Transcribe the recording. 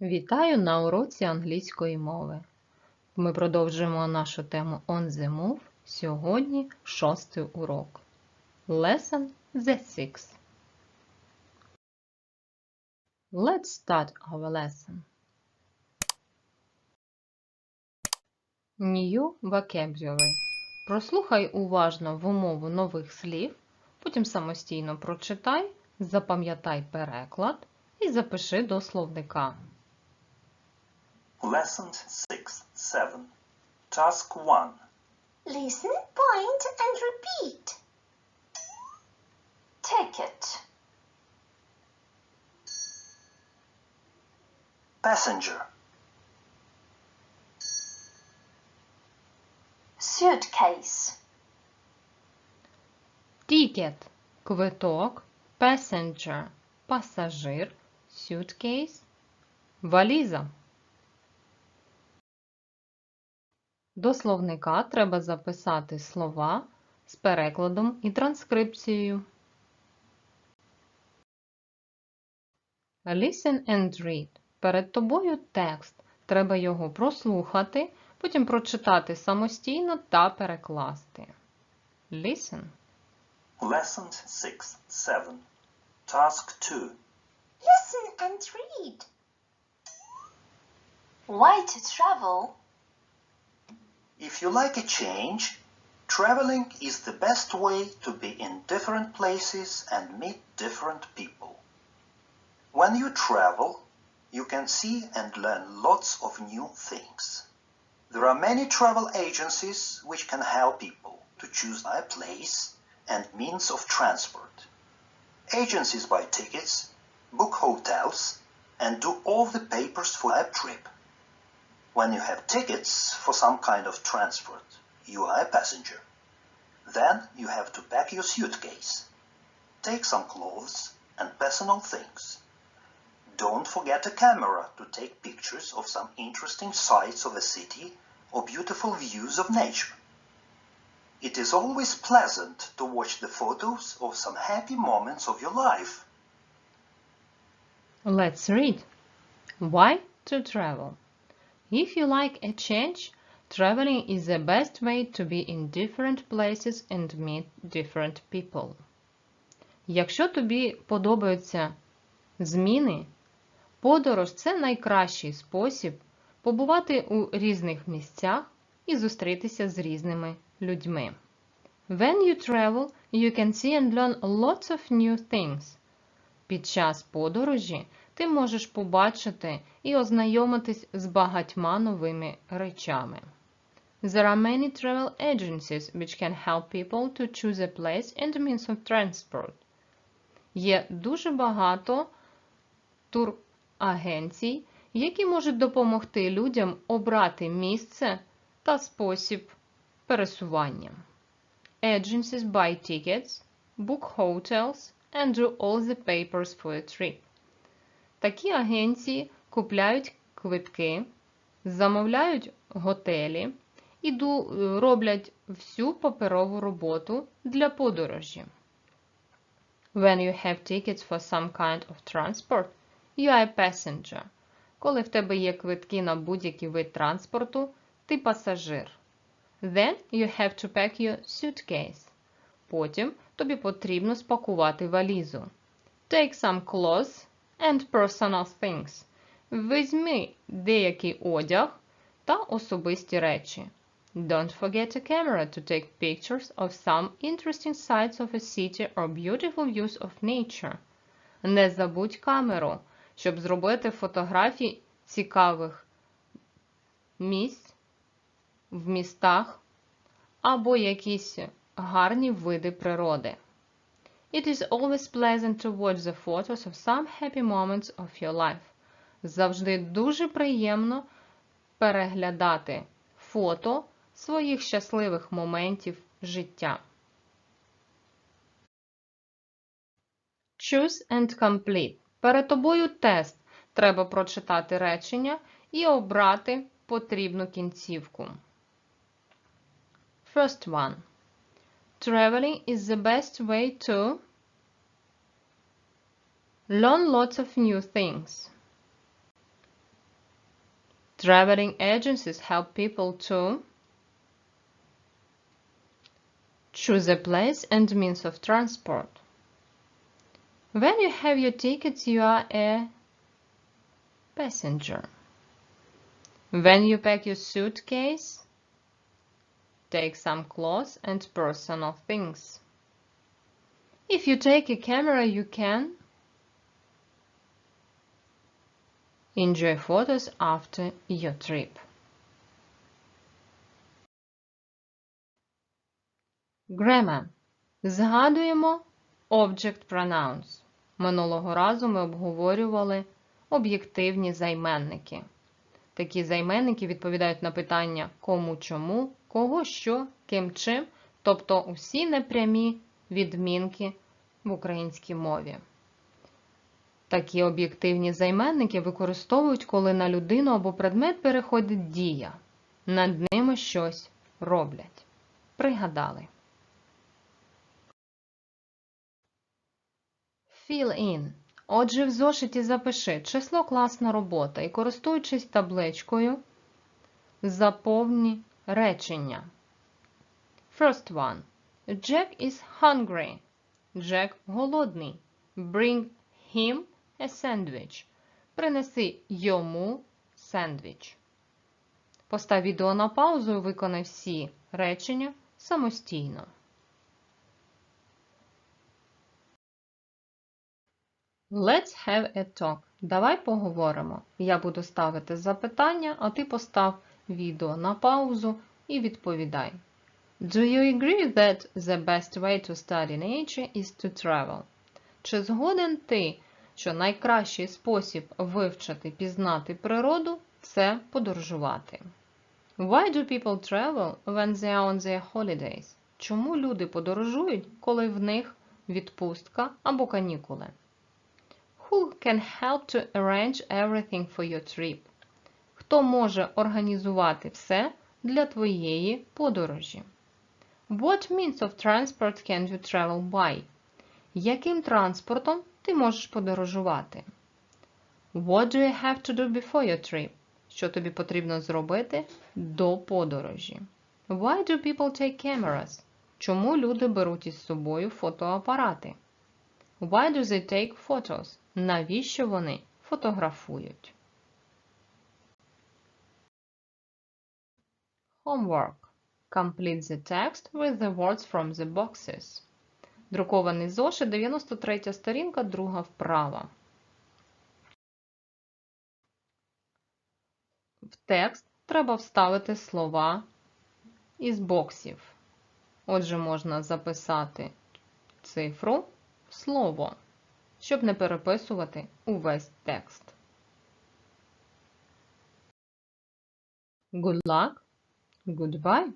Вітаю на уроці англійської мови. Ми продовжуємо нашу тему On the Move. Сьогодні шостий урок. Lesson the sixth. Let's start our lesson. New vocabulary. Прослухай уважно вимову нових слів, потім самостійно прочитай, запам'ятай переклад і запиши до словника. Lesson 6, 7. Task 1. Listen, point, and repeat. Ticket, Passenger. suitcase, Ticket – квиток, passenger – пасажир, suitcase – валіза. До словника треба записати слова з перекладом і транскрипцією. Listen and read. Перед тобою текст. Треба його прослухати, потім прочитати самостійно та перекласти. Listen. Lesson 6, 7. Task 2. listen and read. Why to travel? If you like a change, traveling is the best way to be in different places and meet different people. When you travel, you can see and learn lots of new things. There are many travel agencies which can help people to choose a place and means of transport. Agencies buy tickets, book hotels, and do all the papers for a trip. When you have tickets for some kind of transport, you are a passenger. Then you have to pack your suitcase. Take some clothes and personal things. Don't forget a camera to take pictures of some interesting sights of a city or beautiful views of nature. It is always pleasant to watch the photos of some happy moments of your life. Let's read. Why to travel? If you like a change, traveling is the best way to be in different places and meet different people. Якщо тобі подобаються зміни, подорож це найкращий спосіб побувати у різних місцях і зустрітися з різними людьми. When you travel, you can see and learn lots of new things. Під час подорожі ти можеш побачити і ознайомитись з багатьма новими речами. There are many travel agencies which can help people to choose a place and means of transport. Є дуже багато турагенцій, які можуть допомогти людям обрати місце та спосіб пересування. Agencies buy tickets, book hotels and do all the papers for a trip. Такі агенції купляють квитки, замовляють готелі і роблять всю паперову роботу для подорожі. When you have tickets for some kind of transport, you are a passenger. Коли в тебе є квитки на будь-який вид транспорту, ти пасажир. Then you have to pack your suitcase. Потім тобі потрібно спакувати валізу. Take some clothes and personal things. Візьми деякий одяг та особисті речі. Don't forget a camera to take pictures of some interesting sights of a city or beautiful views of nature. Не забудь камеру, щоб зробити фотографії цікавих місць в містах або якісь гарні види природи. It is always pleasant to watch the photos of some happy moments of your life. Завжди дуже приємно переглядати фото своїх щасливих моментів життя. Choose and complete. Перед тобою тест. Треба прочитати речення і обрати потрібну кінцівку. First one. Traveling is the best way to learn lots of new things. Traveling agencies help people to choose a place and means of transport. When you have your tickets, you are a passenger. When you pack your suitcase, take some clothes and personal things. If you take a camera, you can enjoy photos after your trip. Grammar. Згадуємо object pronouns. Минулого разу ми обговорювали об'єктивні займенники. Такі займенники відповідають на питання кому чому, кого що, ким чим, тобто усі непрямі відмінки в українській мові. Такі об'єктивні займенники використовують, коли на людину або предмет переходить дія. Над ними щось роблять. Пригадали. Fill in. Отже, в зошиті запиши число класна робота і, користуючись табличкою, заповні речення. First one. Jack is hungry. Джек голодний. Bring him a sandwich. Принеси йому сендвіч. Постав відео на паузу і виконай всі речення самостійно. Let's have a talk. Давай поговоримо. Я буду ставити запитання, а ти постав відео на паузу і відповідай. Do you agree that the best way to study nature is to travel? Чи згоден ти, що найкращий спосіб вивчити, пізнати природу це подорожувати? Why do people travel when they are on their holidays? Чому люди подорожують, коли в них відпустка або канікули? Who can help to arrange everything for your trip? Хто може організувати все для твоєї подорожі? What means of transport can you travel by? Яким транспортом ти можеш подорожувати? What do you have to do before your trip? Що тобі потрібно зробити до подорожі? Why do people take cameras? Чому люди беруть із собою фотоапарати? Why do they take photos? Навіщо вони фотографують? Homework. Complete the text with the words from the boxes. Друкований зошит, 93 сторінка, друга вправа. В текст треба вставити слова із боксів. Отже, можна записати цифру, слово, щоб не переписувати увесь текст. Good luck, goodbye.